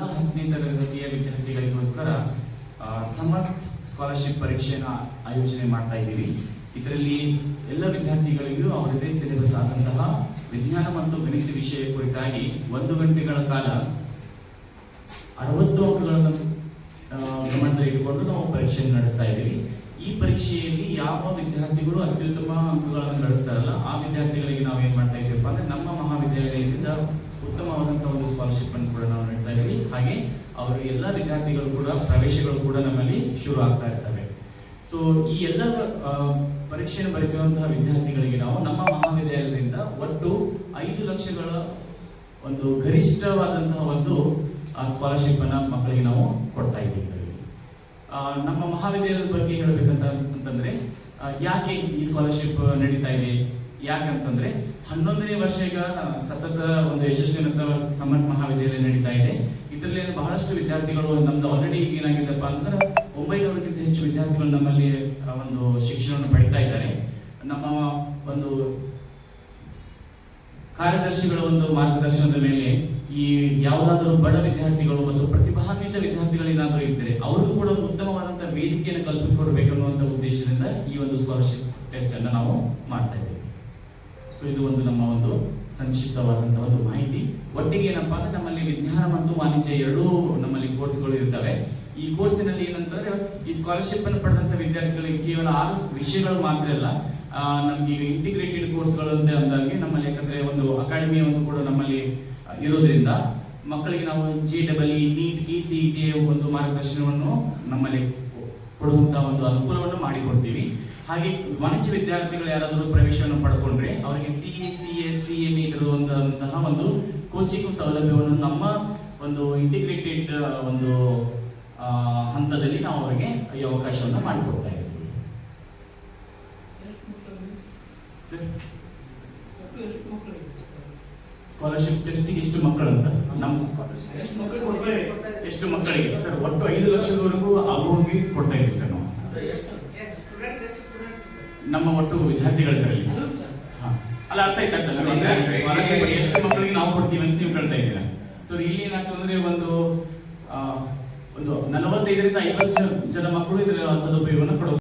ಹತ್ತನೇ ತರಗತಿಯ ವಿದ್ಯಾರ್ಥಿಗಳಿಗೋಸ್ಕರ ಸಮರ್ಥ್ ಸ್ಕಾಲರ್ಶಿಪ್ ಪರೀಕ್ಷೆನ ಆಯೋಜನೆ ಮಾಡ್ತಾ ಇದ್ದೀವಿ. ಇದರಲ್ಲಿ ಎಲ್ಲ ವಿದ್ಯಾರ್ಥಿಗಳಿಗೂ ಅವರದೇ ಸಿಲೆಬಸ್ ಆದಂತಹ ವಿಜ್ಞಾನ ಮತ್ತು ಗಣಿತ ವಿಷಯ ಕುರಿತಾಗಿ ಒಂದು ಗಂಟೆಗಳ ಕಾಲ ಅರವತ್ತು ಅಂಕಗಳನ್ನು ಗಮನದಲ್ಲಿ ಇಟ್ಟುಕೊಂಡು ನಾವು ಪರೀಕ್ಷೆ ನಡೆಸ್ತಾ ಇದ್ದೀವಿ. ಈ ಪರೀಕ್ಷೆಯಲ್ಲಿ ಯಾವ ವಿದ್ಯಾರ್ಥಿಗಳು ಅತ್ಯುತ್ತಮ ಅಂಕಗಳನ್ನು ನಡೆಸ್ತಾರಲ್ಲ, ಆ ವಿದ್ಯಾರ್ಥಿಗಳಿಗೆ ನಾವು ಏನ್ ಮಾಡ್ತಾ ಇದ್ದೀವಪ್ಪ ಅಂದ್ರೆ ನಮ್ಮ ಮಹಾವಿದ್ಯಾಲಯದಿಂದ ಉತ್ತಮವಾದಂತಹ ಒಂದು ಸ್ಕಾಲರ್ಶಿಪ್ ಅನ್ನು ಕೂಡ ಹಾಗೆ ಅವರು ಎಲ್ಲ ವಿದ್ಯಾರ್ಥಿಗಳು ಕೂಡ, ಪ್ರವೇಶಗಳು ಕೂಡ ನಮ್ಮಲ್ಲಿ ಶುರು ಆಗ್ತಾ ಇರ್ತವೆ. ಸೊ ಈ ಎಲ್ಲ ಪರೀಕ್ಷೆಯನ್ನು ಬರೆದಿರುವಂತಹ ವಿದ್ಯಾರ್ಥಿಗಳಿಗೆ ನಾವು ನಮ್ಮ ಮಹಾವಿದ್ಯಾಲಯದಿಂದ ಒಟ್ಟು ಐದು ಲಕ್ಷಗಳ ಒಂದು ಗರಿಷ್ಠವಾದಂತಹ ಒಂದು ಸ್ಕಾಲರ್ಶಿಪ್ ಅನ್ನ ಮಕ್ಕಳಿಗೆ ನಾವು ಕೊಡ್ತಾ ಇದ್ದೀವಿ ನಮ್ಮ ಮಹಾವಿದ್ಯಾಲಯದ ಬಗ್ಗೆ ಹೇಳಬೇಕಂತ ಅಂತಂದ್ರೆ ಯಾಕೆ ಈ ಸ್ಕಾಲರ್ಶಿಪ್ ನಡೀತಾ ಇದೆ? ಯಾಕಂತಂದ್ರೆ, ಹನ್ನೊಂದನೇ ವರ್ಷ ಈಗ ಸತತ ಒಂದು ಯಶಸ್ವಿನಂತ ಸಮರ್ಥ ಮಹಾವಿದ್ಯಾಲಯ ನಡೀತಾ ಇದೆ. ಇದರಲ್ಲಿ ಬಹಳಷ್ಟು ವಿದ್ಯಾರ್ಥಿಗಳು ನಮ್ದು ಆಲ್ರೆಡಿ ಏನಾಗಿದೆಪ್ಪ ಅಂದ್ರೆ ಒಂಬೈನೂರಕ್ಕಿಂತ ಹೆಚ್ಚು ವಿದ್ಯಾರ್ಥಿಗಳು ನಮ್ಮಲ್ಲಿ ಒಂದು ಶಿಕ್ಷಣವನ್ನು ಪಡಿತಾ ಇದ್ದಾರೆ. ನಮ್ಮ ಒಂದು ಕಾರ್ಯದರ್ಶಿಗಳ ಒಂದು ಮಾರ್ಗದರ್ಶನದ ಮೇಲೆ ಈ ಯಾವುದಾದರೂ ಬಡ ವಿದ್ಯಾರ್ಥಿಗಳು ಮತ್ತು ಪ್ರತಿಭಾನ್ವಿತ ವಿದ್ಯಾರ್ಥಿಗಳೇನಾದರೂ ಇದ್ದರೆ ಅವರಿಗೂ ಕೂಡ ಉತ್ತಮವಾದಂತಹ ವೇದಿಕೆಯನ್ನು ಕಲ್ಪಿಸಿಕೊಡ್ಬೇಕು ಅನ್ನುವಂಥ ಉದ್ದೇಶದಿಂದ ಈ ಒಂದು ಸ್ಕಾಲರ್ಶಿಪ್ ಟೆಸ್ಟ್ ಅನ್ನು ನಾವು ಮಾಡ್ತಾ ಇದ್ದೇವೆ. ಸೊ ಇದು ಒಂದು ನಮ್ಮ ಒಂದು ಸಂಕ್ಷಿಪ್ತವಾದಂತಹ ಒಂದು ಮಾಹಿತಿ. ಒಟ್ಟಿಗೆ ಏನಪ್ಪಾ ಅಂದ್ರೆ ನಮ್ಮಲ್ಲಿ ವಿಜ್ಞಾನ ಮತ್ತು ವಾಣಿಜ್ಯ ಎರಡೂ ನಮ್ಮಲ್ಲಿ ಕೋರ್ಸ್ಗಳು ಇರ್ತವೆ. ಈ ಕೋರ್ಸಿನಲ್ಲಿ ಏನಂತಂದ್ರೆ, ಈ ಸ್ಕಾಲರ್ಶಿಪ್ ಅನ್ನು ಪಡೆದಂತ ವಿದ್ಯಾರ್ಥಿಗಳಿಗೆ ಕೇವಲ ಆರು ವಿಷಯಗಳು ಮಾತ್ರ ಅಲ್ಲ ನಮ್ಗೆ ಇಂಟಿಗ್ರೇಟೆಡ್ ಕೋರ್ಸ್ಗಳು ಅಂತ ಅಂದಾಗೆ ನಮ್ಮಲ್ಲಿ ಯಾಕಂದ್ರೆ ಒಂದು ಅಕಾಡೆಮಿ ಒಂದು ಕೂಡ ನಮ್ಮಲ್ಲಿ ಇರೋದ್ರಿಂದ ಮಕ್ಕಳಿಗೆ ನಾವು J double E NEET E C T ಒಂದು ಮಾರ್ಗದರ್ಶನವನ್ನು ನಮ್ಮಲ್ಲಿ ಕೊಡುವಂತಹ ಒಂದು ಅನುಕೂಲವನ್ನು ಮಾಡಿಕೊಡ್ತೀವಿ. ಹಾಗೆ ವಾಣಿಜ್ಯ ವಿದ್ಯಾರ್ಥಿಗಳು ಯಾರಾದರೂ ಪ್ರವೇಶವನ್ನು ಪಡ್ಕೊಂಡ್ರೆ ಅವರಿಗೆ C A C S C M ಇರುವಂತಹ ಒಂದು ಕೋಚಿಂಗ್ ಸೌಲಭ್ಯವನ್ನು ನಮ್ಮ ಒಂದು ಇಂಟಿಗ್ರೇಟೆಡ್ ಒಂದು ಹಂತದಲ್ಲಿ ನಾವು ಅವರಿಗೆ ಈ ಅವಕಾಶವನ್ನು ಮಾಡಿಕೊಡ್ತಾ ಇದ್ದೀವಿ. ಸರ್? ಸ್ಕಾಲರ್ಶಿಪ್ ಟೆಸ್ಟಿಗೆ ಎಷ್ಟು ಮಕ್ಕಳು ಅಂತ ನಮ್ಮ ಎಷ್ಟು ಮಕ್ಕಳಿಗೆ ಕೊಡ್ತಾರೆ? ಎಷ್ಟು ಮಕ್ಕಳಿಗೆ? ಸರ್ ಒಟ್ಟು ಐದು ಲಕ್ಷದವರೆಗೂ ಆಗುವಂಗೆ ಕೊಡ್ತಾ ಇದ್ದೀವಿ ಸರ್ ನಾವು. ನಮ್ಮ ಒಟ್ಟು ವಿದ್ಯಾರ್ಥಿಗಳ ಹಾ. ಅಲ್ಲ ಅರ್ಥ ಆಯ್ತಾ ಸ್ಕಾಲರ್ಶಿಪ್ ಎಷ್ಟು ಮಕ್ಕಳಿಗೆ ನಾವು ಕೊಡ್ತೀವಿ ಅಂತ ನೀವು ಕೇಳ್ತಾ ಇದ್ದೀರಾ? ಸೊ ಇಲ್ಲಿ ಏನಾಗ್ತದೆ ಒಂದು ಆ, ಒಂದು ನಲವತ್ತೈದರಿಂದ ಐವತ್ತು ಜನ ಮಕ್ಕಳು ಇದರ ಸದುಪಯೋಗವನ್ನು ಪಡೆದು